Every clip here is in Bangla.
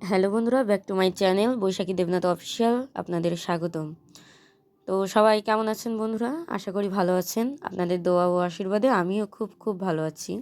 হ্যালো বন্ধুরা, back to my channel Baishakhi Debnath official আপনাদের স্বাগতম। তো সবাই কেমন আছেন বন্ধুরা? আশা করি ভালো আছেন। আপনাদের দোয়া ও আশীর্বাদে আমিও খুব খুব ভালো আছি।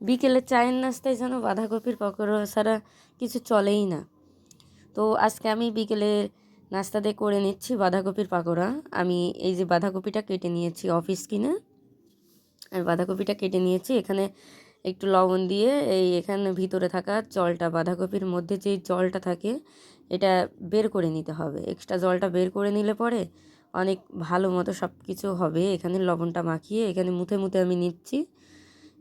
বিকেলে চায়ের নাস্তায় যেন বাঁধাকপির পকোড়া ছাড়া কিছু চলেই না। তো আজকে আমি বিকেলে নাস্তাতে করে নিচ্ছি বাঁধাকপির পাকোড়া। আমি এই যে বাঁধাকপিটা কেটে নিয়েছি অফিস কিনে। আমি বাঁধাকপিটা কেটে নিয়েছি। এখানে একটু লবণ দিয়ে এই এখানে ভিতরে থাকা জলটা, বাঁধাকপির মধ্যে যেই জলটা থাকে এটা বের করে নিতে হবে। এক্সট্রা জলটা বের করে নিলে পরে অনেক ভালো মতো সব কিছু হবে। এখানে লবণটা মাখিয়ে এখানে মুথে মুথে আমি নিচ্ছি।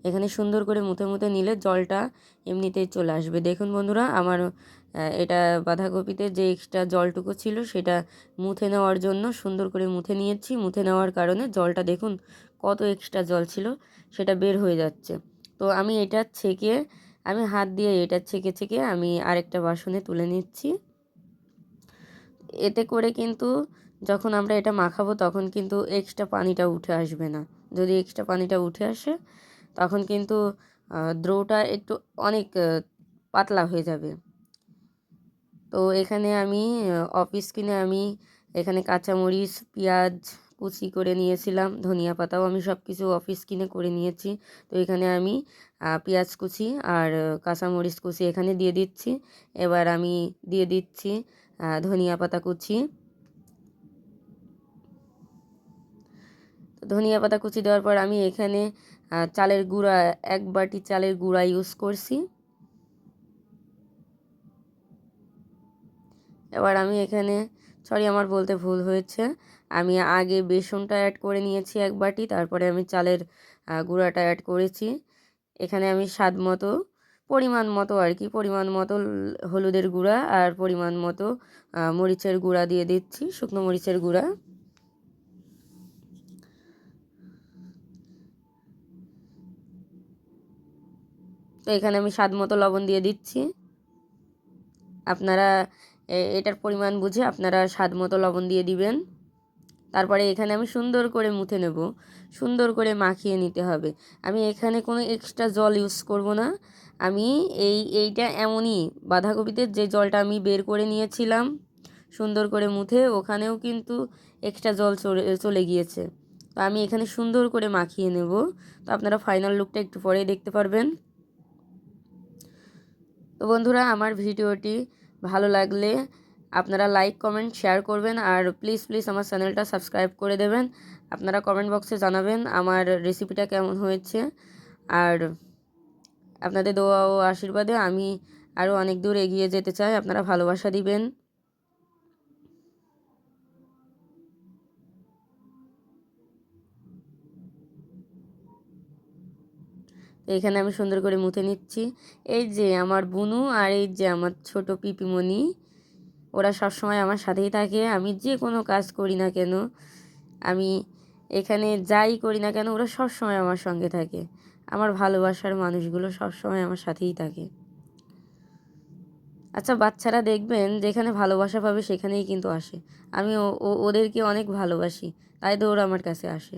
এখানে সুন্দর করে মুথে মুথে নিলে জলটা এমনিতেই চলে আসবে। দেখুন বন্ধুরা, আমার এটা বাঁধাকপিতে যে এক্সট্রা জলটুকু ছিল সেটা মুথে নেওয়ার জন্য সুন্দর করে মুথে নিয়েছি। মুথে নেওয়ার কারণে জলটা দেখুন কত এক্সট্রা জল ছিল, সেটা বের হয়ে যাচ্ছে। তো আমি এটা ছেঁকে, আমি হাত দিয়ে এটা ছেঁকে ছেঁকে আমি আরেকটা বাসনে তুলে নিচ্ছি। এতে করে কিন্তু যখন আমরা এটা মাখাবো তখন কিন্তু এক্সট্রা পানিটা উঠে আসবে না। যদি এক্সট্রা পানিটা উঠে আসে, তখন কিন্তু দ্রোটা একটু অনেক পাতলা হয়ে যাবে। তো এখানে আমি অফিস কিনে আমি এখানে কাঁচামরিচ, পেঁয়াজ কুচি করে নিয়েছিলাম, ধনিয়া পাতাও আমি সব কিছু অফিস কিনে করে নিয়েছি। তো এখানে আমি পেঁয়াজ কুচি আর কাঁচামরিচ কুচি এখানে দিয়ে দিচ্ছি। এবার আমি দিয়ে দিচ্ছি ধনিয়া পাতা কুচি। ধনিয়া পাতা কুচি দেওয়ার পর আমি এখানে চালের গুঁড়া, এক বাটি চালের গুঁড়া ইউজ করছি। এবার আমি এখানে সরি আমার বলতে ভুল হয়েছে আমি আগে বেসনটা অ্যাড করে নিয়েছি এক বাটি, তারপরে আমি চালের গুঁড়াটা অ্যাড করেছি। এখানে আমি স্বাদ মতো, পরিমাণ মতো আর কি, পরিমাণ মতো হলুদের গুঁড়া আর পরিমাণ মতো মরিচের গুঁড়া দিয়ে দিচ্ছি, শুকনো মরিচের গুঁড়া। তো এখানে আমি স্বাদ মতো লবণ দিয়ে দিচ্ছি। আপনারা এটার পরিমাণ বুঝে আপনারা স্বাদ মতো লবণ দিয়ে দিবেন। তারপরে এখানে আমি সুন্দর করে মুথে নেব। সুন্দর করে মাখিয়ে নিতে হবে। আমি এখানে কোনো এক্সট্রা জল ইউজ করব না। আমি এই, এইটা এমনই বাঁধাকপিতে যে জলটা আমি বের করে নিয়েছিলাম, সুন্দর করে মুথে, ওখানেও কিন্তু এক্সট্রা জল চলে চলে গিয়েছে। তো আমি এখানে সুন্দর করে মাখিয়ে নেব। তো আপনারা ফাইনাল লুকটা একটু পরেই দেখতে পারবেন। তো বন্ধুরা, আমার ভিডিওটি ভালো লাগলে আপনারা লাইক কমেন্ট শেয়ার করবেন আর প্লিজ প্লিজ আমার চ্যানেলটা সাবস্ক্রাইব করে দেবেন। আপনারা কমেন্ট বক্সে জানাবেন আমার রেসিপিটা কেমন হয়েছে। আর আপনাদের দোয়া ও আশীর্বাদে আমি আরও অনেক দূর এগিয়ে যেতে চাই। আপনারা ভালোবাসা দিবেন। এখানে আমি সুন্দর করে মুথে নিচ্ছি। এই যে আমার বুনু আর এই যে আমার ছোট পিপিমণি। ওরা সবসময় আমার সাথেই থাকে। আমি যে কোনো কাজ করি না কেন, আমি এখানে যাই করি না কেন, ওরা সবসময় আমার সঙ্গে থাকে। আমার ভালোবাসার মানুষগুলো সবসময় আমার সাথেই থাকে। আচ্ছা বাচ্চারা দেখবেন যেখানে ভালোবাসা পাবে সেখানেই কিন্তু আসে। আমি ওদেরকে অনেক ভালোবাসি, তাই তো ওরা আমার কাছে আসে।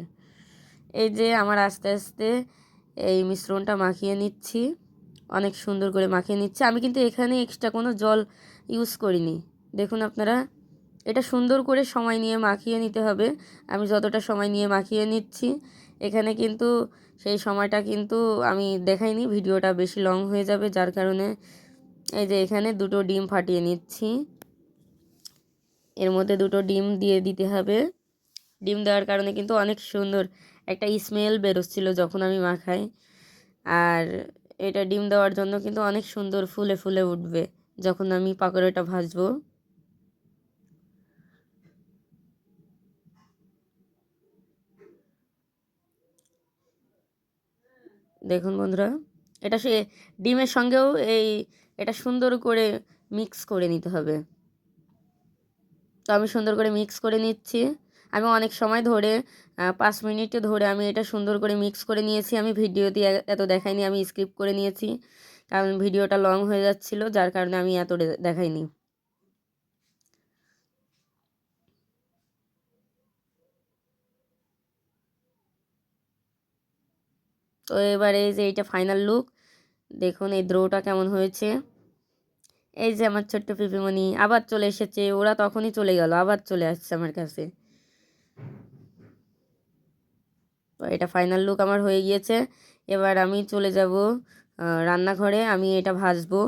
এই যে আমার আস্তে আস্তে এই মিশ্রণটা মাখিয়ে নিচ্ছি, অনেক সুন্দর করে মাখিয়ে নিচ্ছি। আমি কিন্তু এখানে এক্সট্রা কোনো জল ইউজ করিনি। দেখুন আপনারা, এটা সুন্দর করে সময় নিয়ে মাখিয়ে নিতে হবে। আমি যতটা সময় নিয়ে মাখিয়ে নিচ্ছি, এখানে কিন্তু সেই সময়টা কিন্তু আমি দেখাইনি, ভিডিওটা বেশি লং হয়ে যাবে, যার কারণে এই যে এখানে দুটো ডিম ফাটিয়ে নিচ্ছি। এর মধ্যে দুটো ডিম দিয়ে দিতে হবে। ডিম দেওয়ার কারণে কিন্তু অনেক সুন্দর একটা স্মেল বেরোচ্ছিল যখন আমি মাখাই। আর এটা ডিম দেওয়ার জন্য কিন্তু অনেক সুন্দর ফুলে ফুলে উঠবে যখন আমি পাকোড়াটা ভাজবো। দেখুন বন্ধুরা, এটা সে ডিমের সঙ্গেও এই এটা সুন্দর করে মিক্স করে নিতে হবে। তো আমি সুন্দর করে মিক্স করে নিচ্ছি। আমি অনেক সময় ধরে পাঁচ মিনিটে ধরে আমি এটা সুন্দর করে মিক্স করে নিয়েছি। আমি ভিডিওতে এত দেখাইনি, আমি স্ক্রিপ্ট করে নিয়েছি। কারণ ভিডিওটা লং হয়ে যাচ্ছিল, যার কারণে আমি এত দেখাইনি। তো এবারে যে এইটা ফাইনাল লুক দেখুন এই দ্রোটা কেমন হয়েছে। এই যে আমার ছোট্ট পিপিমণি, আবার চলে এসেছে, ওরা তখনই চলে গেল, আবার চলে আসছে আমার কাছে। তো এটা ফাইনাল লুক আমার হয়ে গিয়েছে। এবার আমি চলে যাব রান্নাঘরে, আমি এটা ভাজবো।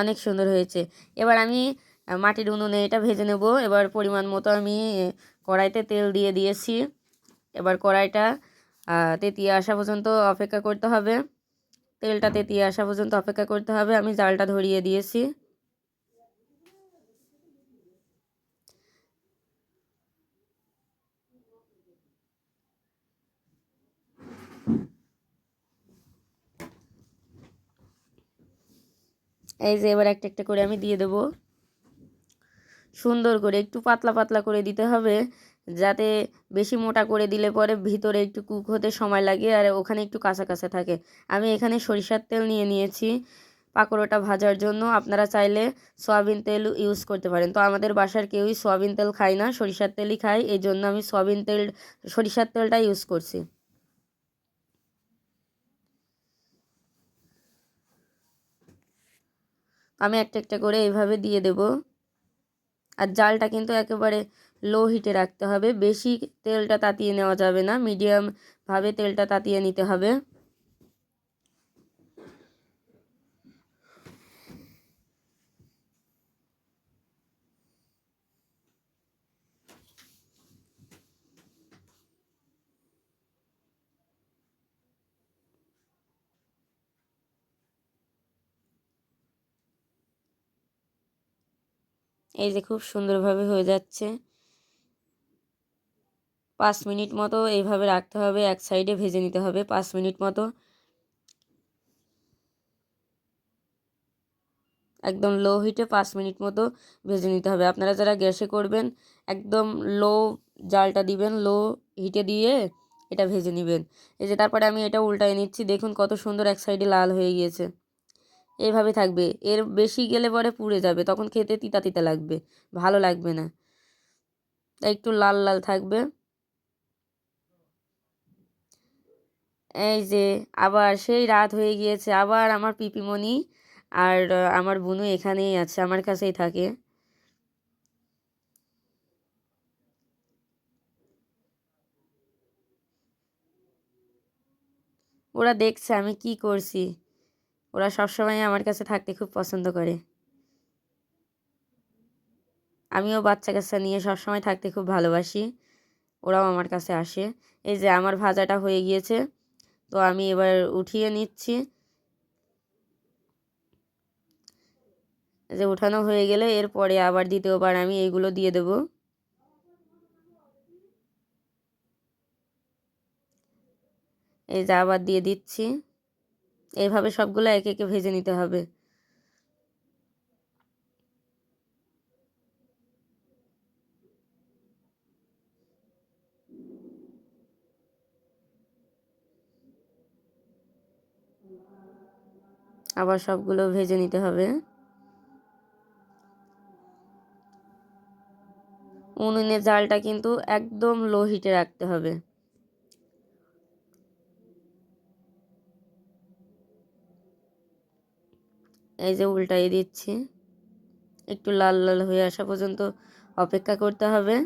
অনেক সুন্দর হয়েছে। এবার আমি মাটির উনুনে এটা ভেজে নেব। এবার পরিমাণ মতো আমি কড়াইতে তেল দিয়ে দিয়েছি। এবার কড়াইটা তেতিয়ে আসা পর্যন্ত অপেক্ষা করতে হবে। তেলটা তেতিয়ে আসা পর্যন্ত অপেক্ষা করতে হবে। আমি জালটা ধরিয়ে দিয়েছি। এই যে এবার একটা একটা করে আমি দিয়ে দেবো। সুন্দর করে একটু পাতলা পাতলা করে দিতে হবে, যাতে বেশি মোটা করে দিলে পরে ভিতরে একটু কুক হতে সময় লাগে আর ওখানে একটু কাঁচা কাঁচা থাকে। আমি এখানে সরিষার তেল নিয়ে নিয়েছি। পাকোড়াটা ভাজার জন্য আপনারা চাইলে সয়াবিন তেল ইউজ করতে পারেন। তো আমাদের বাসার কেউই সয়াবিন তেল খায় না, সরিষার তেলই খায়। এই জন্য আমি সয়াবিন তেল, সরিষার তেলটা ইউজ করছি। আমি একটা একটা করে এইভাবে দিয়ে দেব। আর জালটা কিন্তু একেবারে লো হিটে রাখতে হবে। বেশি তেলটা তাতিয়ে নেওয়া যাবে না। মিডিয়ামভাবে তেলটা তাতিয়ে নিতে হবে। এই যে খুব সুন্দরভাবে হয়ে যাচ্ছে। পাঁচ মিনিট মতো এইভাবে রাখতে হবে, এক সাইডে ভেজে নিতে হবে পাঁচ মিনিট মতো। একদম লো হিটে পাঁচ মিনিট মতো ভেজে নিতে হবে। আপনারা যারা গ্যাসে করবেন, একদম লো জালটা দিবেন, লো হিটে দিয়ে এটা ভেজে নেবেন। এই যে তারপরে আমি এটা উল্টায় নিচ্ছি, দেখুন কত সুন্দর এক সাইডে লাল হয়ে গিয়েছে। এইভাবে থাকবে। এর বেশি গেলে পরে পুড়ে যাবে। তখন খেতে তিতা তিতা লাগবে। ভালো লাগবে না। তাই একটু লাল লাল থাকবে। এই যে, আবার সেই রাত হয়ে গিয়েছে। আবার আমার পিপিমণি আর আমার বোনু এখানেই আছে, আমার কাছেই থাকে। ওরা দেখছে আমি কি করছি। ওরা সবসময় আমার কাছে থাকতে খুব পছন্দ করে। আমিও বাচ্চা কাচ্চা নিয়ে সবসময় থাকতে খুব ভালোবাসি। ওরাও আমার কাছে আসে। এই যে আমার ভাজাটা হয়ে গিয়েছে, তো আমি এবার উঠিয়ে নিচ্ছি। যে উঠানো হয়ে গেলে এরপরে আবার দ্বিতীয়বার আমি এইগুলো দিয়ে দেব। এই যে আবার দিয়ে দিচ্ছি। এইভাবে সবগুলো একে একে ভেজে নিতে হবে। আবার সবগুলো ভেজে নিতে হবে। উনুনের জালটা কিন্তু একদম লো হিটে রাখতে হবে। এই যে উল্টাই দিচ্ছি। একটু লাল লাল হয়ে আসা পর্যন্ত অপেক্ষা করতে হবে।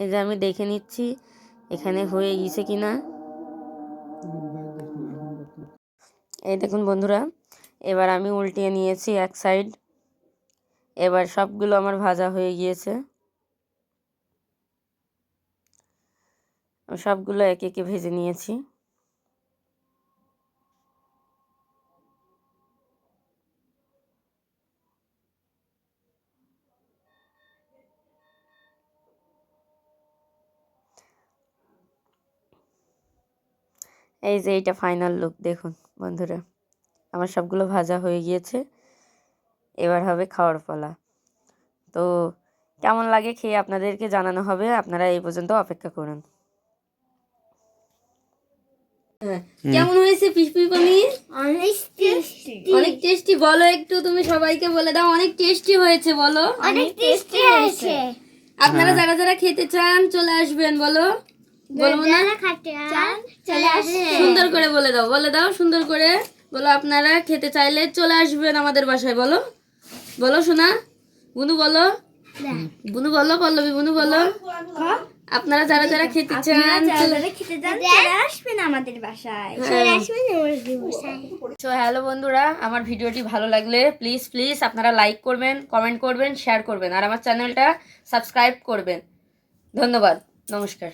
এই যে আমি দেখে নিচ্ছি এখানে হয়ে গেছে কি না এই দেখুন বন্ধুরা এবার আমি উল্টিয়ে নিয়েছি এক সাইড এবার সবগুলো আমার ভাজা হয়ে গিয়েছে। সবগুলো একে একে ভেজে নিয়েছি। এই যে এইটা ফাইনাল লুক দেখুন বন্ধুরা। আমার সবগুলো ভাজা হয়ে গিয়েছে। এবার হবে খাওয়ার পালা। তো কেমন লাগে খেয়ে আপনাদেরকে জানানো হবে। আপনারা এই পর্যন্ত অপেক্ষা করুন। হ্যাঁ কেমন হয়েছে পিসপি পনির? অনেক টেস্টি অনেক টেস্টি বলো একটু তুমি সবাইকে বলে দাও অনেক টেস্টি হয়েছে বলো। অনেক টেস্টি হয়েছে। আপনারা যারা যারা খেতে চান চলে আসবেন বলো। বলব না চলে আসে সুন্দর করে বলে দাও বলে দাও সুন্দর করে। বলো আপনারা খেতে চাইলে চলে আসবেন আমাদের বাসায় বলো। বলো শোনা বুনু বলো। বুনু বলো পল্লবী বুনু বলো। আপনারা যারা যারা খেতে চান চলে- খেতে চান চলে আসবেন আমাদের বাসায়। তো হ্যালো বন্ধুরা। আমার ভিডিওটি ভালো লাগলে প্লিজ প্লিজ আপনারা লাইক করবেন কমেন্ট করবেন শেয়ার করবেন। আর আমার চ্যানেলটা সাবস্ক্রাইব করবেন। ধন্যবাদ। নমস্কার।